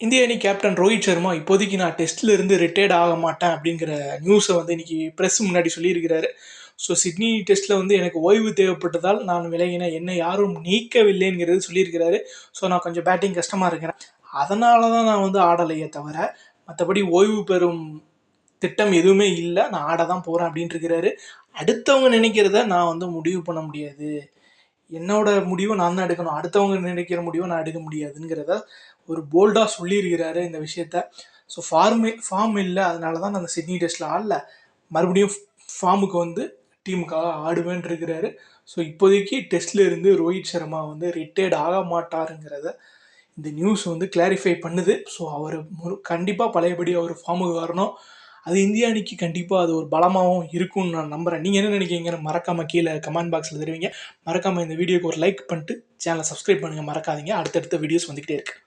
இந்திய அணி கேப்டன் ரோஹித் சர்மா இப்போதைக்கு நான் டெஸ்ட்ல இருந்து ரிட்டையர்ட் ஆக மாட்டேன் அப்படிங்கிற நியூஸை வந்து இன்னைக்கு ப்ரெஸ் முன்னாடி சொல்லியிருக்கிறாரு. ஸோ சிட்னி டெஸ்ட்டில் வந்து எனக்கு ஓய்வு தேவைப்பட்டதால் நான் விலகினேன் என்னை யாரும் நீக்கவில்லைங்கிறது சொல்லியிருக்கிறாரு. ஸோ நான் கொஞ்சம் பேட்டிங் கஷ்டமாக இருக்கிறேன். அதனால தான் நான் வந்து ஆடலையே தவிர மற்றபடி ஓய்வு பெறும் திட்டம் எதுவுமே இல்லை. நான் ஆட தான் போகிறேன் அப்படின்ட்டு இருக்கிறாரு. அடுத்தவங்க நினைக்கிறத நான் வந்து முடிவு பண்ண முடியாது. என்னோட முடிவை நான் தான் எடுக்கணும். அடுத்தவங்க நினைக்கிற முடிவை நான் எடுக்க முடியாதுங்கிறத ஒரு போல்டாக சொல்லியிருக்கிறாரு இந்த விஷயத்த. ஸோ ஃபார்மே ஃபார்ம் இல்லை. அதனால தான் நான் அந்த சிட்னி டெஸ்ட்டில் ஆடல. மறுபடியும் ஃபார்முக்கு வந்து டீமுக்காக ஆடுவேன் இருக்கிறாரு. ஸோ இப்போதைக்கு டெஸ்ட்ல இருந்து ரோஹித் சர்மா வந்து ரிட்டையர்ட் ஆக மாட்டாருங்கிறத இந்த நியூஸ் வந்து கிளாரிஃபை பண்ணுது. ஸோ அவர் கண்டிப்பாக பழையபடி அவர் ஃபார்முக்கு வரணும். அது இந்திய அணிக்கு கண்டிப்பாக அது ஒரு பலமாகவும் இருக்கும்னு நான் நம்புகிறேன் நீங்கள் என்ன நினைக்கிறீங்கன்னு மறக்காமல் கீழே கமெண்ட் பாக்ஸில் தெரிவிங்க. மறக்காமல் இந்த வீடியோக்கு ஒரு லைக் பண்ணிட்டு சேனலை சப்ஸ்கிரைப் பண்ணுங்கள் மறக்காதீங்க. அடுத்தடுத்த வீடியோஸ் வந்துக்கிட்டே இருக்குது